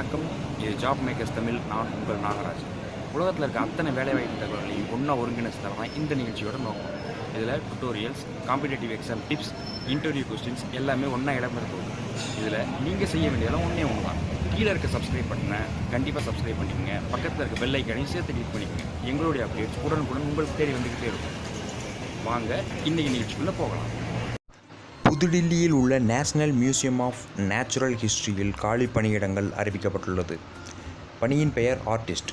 வணக்கம். இது job makers Tamil நான் உங்கள் நாகராஜ் உலகத்தில் இருக்க அத்தனை வேலைவாய்ப்பு தகவல்களையும் ஒன்றா ஒருங்கிணைச்சு தரதான் இந்த நிகழ்ச்சியோட நோக்கம். இதில் tutorials competitive exam tips interview questions எல்லாமே ஒன்றா இடம் போகுது இதில் நீங்கள் செய்ய வேண்டியதெல்லாம் ஒன்றே ஒன்று தான் கீழே இருக்க சப்ஸ்கிரைப் பண்ண கண்டிப்பாக சப்ஸ்கிரைப் பண்ணிக்கோங்க. பக்கத்தில் இருக்க பெல் ஐக்கனையும் சேர்த்து கிளிக் பண்ணிக்கோங்க. எங்களுடைய அப்டேட்ஸ் உடனுக்குடன் உங்களுக்கு தேடி வந்துக்கிட்டே இருக்கும். வாங்க இன்னைக்கு நிகழ்ச்சிக்குள்ளே போகலாம். புதுடில்லியில் உள்ள நேஷனல் மியூசியம் ஆஃப் நேச்சுரல் ஹிஸ்ட்ரியில் காலி பணியிடங்கள் அறிவிக்கப்பட்டுள்ளது. பணியின் பெயர் ஆர்டிஸ்ட்.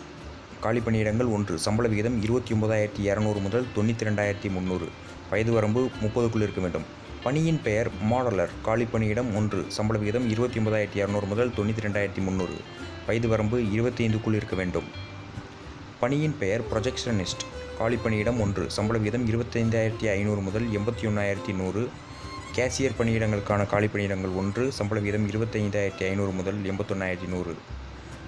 காலி பணியிடங்கள் ஒன்று சம்பள விகிதம் இருபத்தி ஒன்பதாயிரத்தி இரநூறு முதல் தொண்ணூற்றி ரெண்டாயிரத்தி முந்நூறு வயது வரம்பு முப்பதுக்குள் இருக்க வேண்டும். பணியின் பெயர் மாடலர். காலி பணியிடம் ஒன்று சம்பள விகிதம் இருபத்தி ஒன்பதாயிரத்தி இரநூறு முதல் தொண்ணூற்றி ரெண்டாயிரத்தி முந்நூறு வயது வரம்பு இருபத்தி ஐந்துக்குள் இருக்க வேண்டும். பணியின் பெயர் ப்ரொஜெக்ஷனிஸ்ட். காலி பணியிடம் ஒன்று சம்பள விகிதம் இருபத்தைந்தாயிரத்தி ஐநூறு முதல் எண்பத்தி ஒன்றாயிரத்தி நூறு. கேசியர் பணியிடங்களுக்கான காலி பணியிடங்கள் ஒன்று சம்பள விகிதம் இருபத்தைந்தாயிரத்தி ஐநூறு முதல் எண்பத்தொன்னாயிரத்தி நூறு.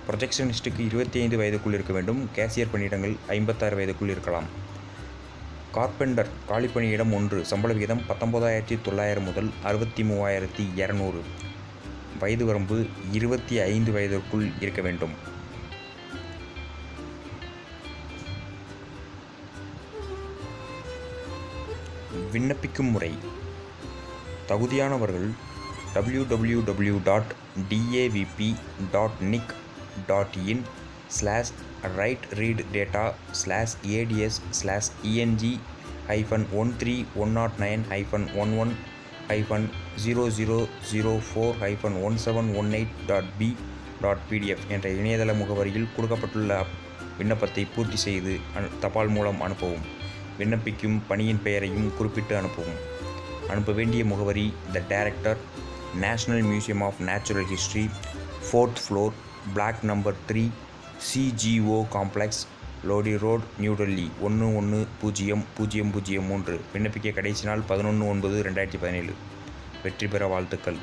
ப்ரொஜெக்ஷனிஸ்ட்டுக்கு இருபத்தி ஐந்து வயதுக்குள் இருக்க வேண்டும். கேஷியர் பணியிடங்கள் ஐம்பத்தாறு வயதுக்குள் இருக்கலாம். கார்பெண்டர் காலி பணியிடம் ஒன்று சம்பள விகிதம் பத்தொன்பதாயிரத்தி தொள்ளாயிரம் முதல் அறுபத்தி மூவாயிரத்தி இரநூறு. வயது வரம்பு இருபத்தி ஐந்து வயதிற்குள் இருக்க வேண்டும். விண்ணப்பிக்கும் முறை. தகுதியானவர்கள் W W W dot DAVP dot NIC dot in slash write read data slash ADS slash ENG hyphen one three one nought nine hyphen one one hyphen zero zero zero four hyphen one seven one eight dot P dot PDF என்ற இணையதள முகவரியில் கொடுக்கப்பட்டுள்ள விண்ணப்பத்தை பூர்த்தி செய்து அனு தபால் மூலம் அனுப்பவும். விண்ணப்பிக்கும் பணியின் பெயரையும் குறிப்பிட்டு அனுப்பவும். அனுப்ப வேண்டிய முகவரி the director national museum of natural history fourth floor block number three CGO complex Lodhi road new Delhi ஒன்று ஒன்று பூஜ்ஜியம் பூஜ்ஜியம் பூஜ்ஜியம் மூன்று விண்ணப்பிக்க கடைசி நாள் பதினொன்று ஒன்பது ரெண்டாயிரத்தி பதினேழு. வெற்றி பெற வாழ்த்துக்கள்.